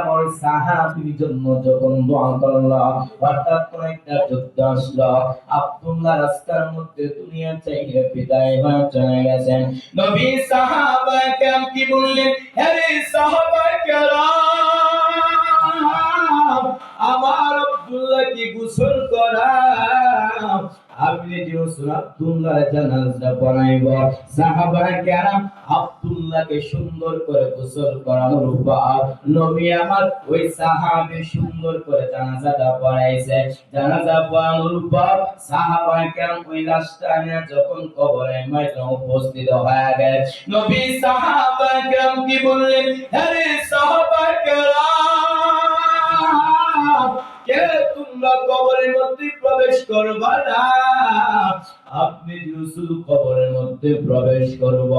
আমার সাহাবীর জন্য যখন দোয়া করল অর্থাৎ একটা যুদ্ধ আসলো। আব্দুল্লাহ রাস্তার মধ্যে দুনিয়া চাইলে বিদায় হয়ে চলে গেছেন। নবী সাহাবা কি বললেন? হে সাহাবা আমার আব্দুল্লাহ কি গোসল করা আপনি আব্দুল্লাহ জানাজা পড়াইব। সাহাবায়ে কেরাম আব্দুল্লাহকে সুন্দর করে গোসল করানোর পর নবী আমার ওই সাহাবী সুন্দর করে জানাজাটা পড়াইছে। জানাজা পড়ানোর পর সাহাবায়ে কেরাম ওই লাশটা নিয়ে যখন কবরে ময়দানে উপস্থিত হয়ে গেল নবী সাহাবায়ে কেরাম কি বললেন? আরে সাহাবায়ে কেরাম, কে তোমরা কবরের মধ্যে প্রবেশ করবা না? আপনি রসুল কবরের মধ্যে প্রবেশ করব,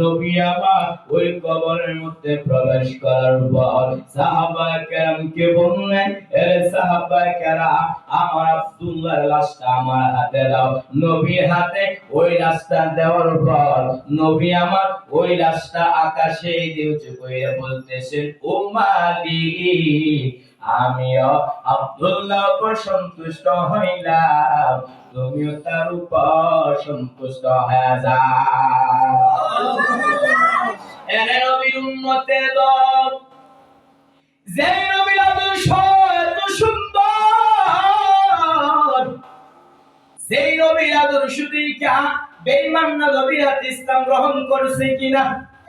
নবী আমার ওই কবরের মধ্যে প্রবেশ করার পর সাহাবা কেরামকে বললেন, এ সাহাবা কেরাম, আমার আব্দুল্লাহর লাশটা আমার হাতে দাও। নবী হাতে ওই লাশটা দেওয়ার পর নবী আমার ওই লাশটা আকাশে দিয়ে উঁচু করে বলতেছেন মালিক আমিও আব্দুল্লাহ উপর সন্তুষ্ট হইলাম। তুমিও তার উপর সন্তুষ্ট হয়ে যাও। নবীর দল, যে নবীর আদর্শ এত সুন্দর। নবীর আদর্শ দিকা নবীর ইসলাম গ্রহণ করছে কিনা?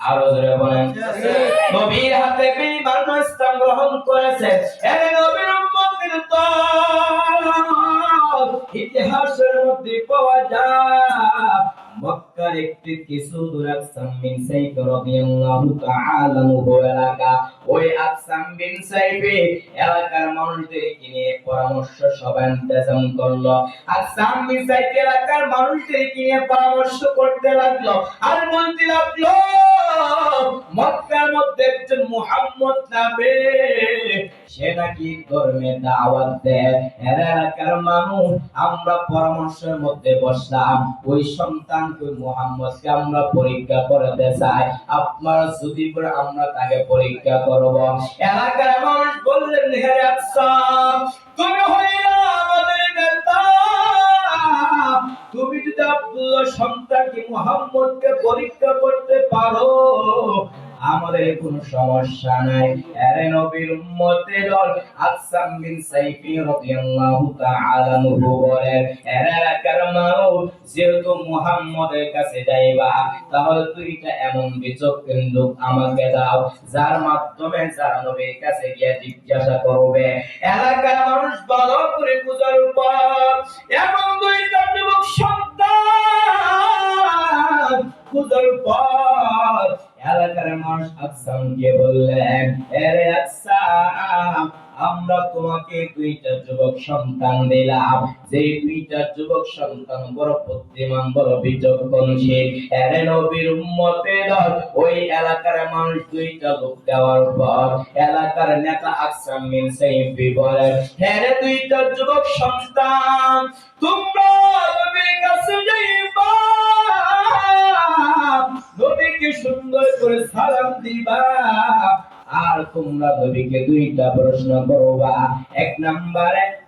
আরও জোরে বলেন। নবীর হাতে বেঈমান ইসলাম গ্রহণ করেছে। এর নবীর উম্মতের দল। ইতিহাসের মধ্যে পাওয়া যায়। মক্কার একটি কিছু দূর আকসাম বিন সাইফ রাদিয়াল্লাহু তাআলা এলাকা ওই আকসাম বিন সাইফ এলাকার পরামর্শ সভা ইন্তজাম করল? আকসাম বিন সাইফ এলাকার পরামর্শ করতে লাগল? আর বলতে লাগল, মক্কার মধ্যে একজন মুহাম্মদ নামে, সে নাকি ধর্মে দাওয়াত দেয়। এলাকার মানুষ, আমরা পরামর্শের মধ্যে বসলাম, ওই সন্তানকে মুহাম্মদকে আমরা পরীক্ষা করতে চাই। আপনারা যদি করে আমরা তাকে পরীক্ষা করব। এলাকার মানুষ বললেন, হে তুমি হইলা আমাদের নেতা। তুমি যদি আব্দুল্লাহ সন্তানকে মোহাম্মদকে পরীক্ষা করতে পারো আমাদের কোনো সমস্যা নাই। আরে নবীর উম্মতের দল আকসাম বিন সাইফি রাদিয়াল্লাহু তাআলা আনহু বলেন এলাকার মানুষ যেহেতু মুহাম্মদের কাছে যাইবা, তাহলে দুইটা এমন বিচক্ষণ লোক আমাকে দাও, যার মাধ্যমে যারা নবীর কাছে গিয়ে জিজ্ঞাসা করবে, এলাকার মানুষ ভালো করে পূজার উপর, এমন দুইটা যুবক সন্তান পূজার পর এলাকার মানুষ আকসামকে বললেন আমরা তোমাকে দুইটা যুবক সন্তান দিলাম। যে দুইটা যুবক সন্তান বড় বুদ্ধিমান, বড় বিচক্ষণশীল ওই এলাকার মানুষ দুইটা লোক দেওয়ার পর এলাকার নেতা আকসাম বলেন হ্যাঁ দুইটা যুবক সন্তান, তোমরা সুন্দর করে সালাম দিবা। আর তোমরা নবীকে দুইটা প্রশ্ন করবা। এক নম্বরে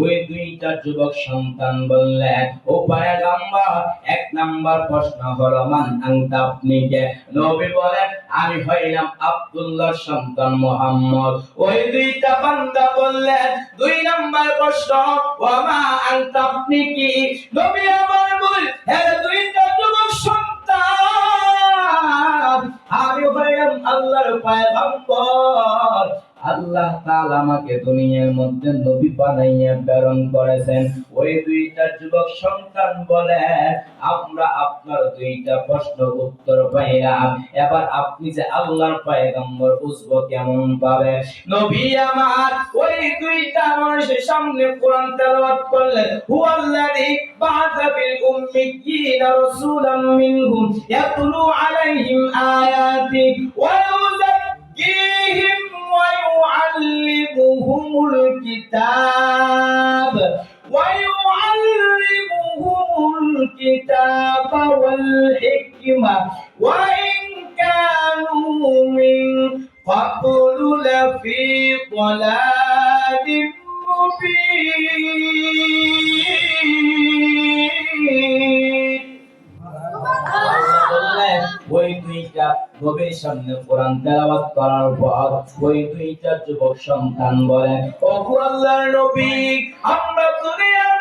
ওই দুইটা যুবক সন্তান বললেন ও পয়গম্বর, এক নাম্বার প্রশ্ন হলো, মান আপনি কে নবী বলেন, আমি হইলাম আব্দুল্লাহ সন্তান মোহাম্মদ। ওই দুইটা বান্দা বললেন দুই নাম্বার প্রশ্ন, ওয়ামা আনতা আপনি কি? নবী আমার বল হ্যাঁ দুইটা যুবক সন্তান, আমি হইলাম আল্লাহর পয়গম্বর। আল্লাহ তাআলা আমাকে দুনিয়ার মধ্যে নবী বানাইয়া প্রেরণ করেছেন। ওই দুইটা যুবক সন্তান বলে, আমরা আপনার দুইটা প্রশ্ন উত্তর পাইলাম। এবার আপনি যে আল্লাহর পয়গম্বর বুঝব কেমন পাবে? নবী আমার ওই দুইটা মানুষের সামনে কোরআন তেলাওয়াত করলেন, হুয়াল্লাযী বা'আথা ফিল উম্মিয়্যিনা রাসূলাম মিনহুম ইয়াতলু আলাইহিম আয়াতি ওয়া ইউযাক্কিহিম ওয়া ইউআল্লিমুহুমুল কিতাব ويعلمهم الكتاب والحكمة وإن كانوا من قبل لفي ضلال مبين বললেন, ওই দুইটা নবীর সামনে কোরআন তেলাওয়াত করার পর ওই দুইটা যুবক সন্তান বলেন ও আল্লাহর নবী, আমরা দুনিয়ার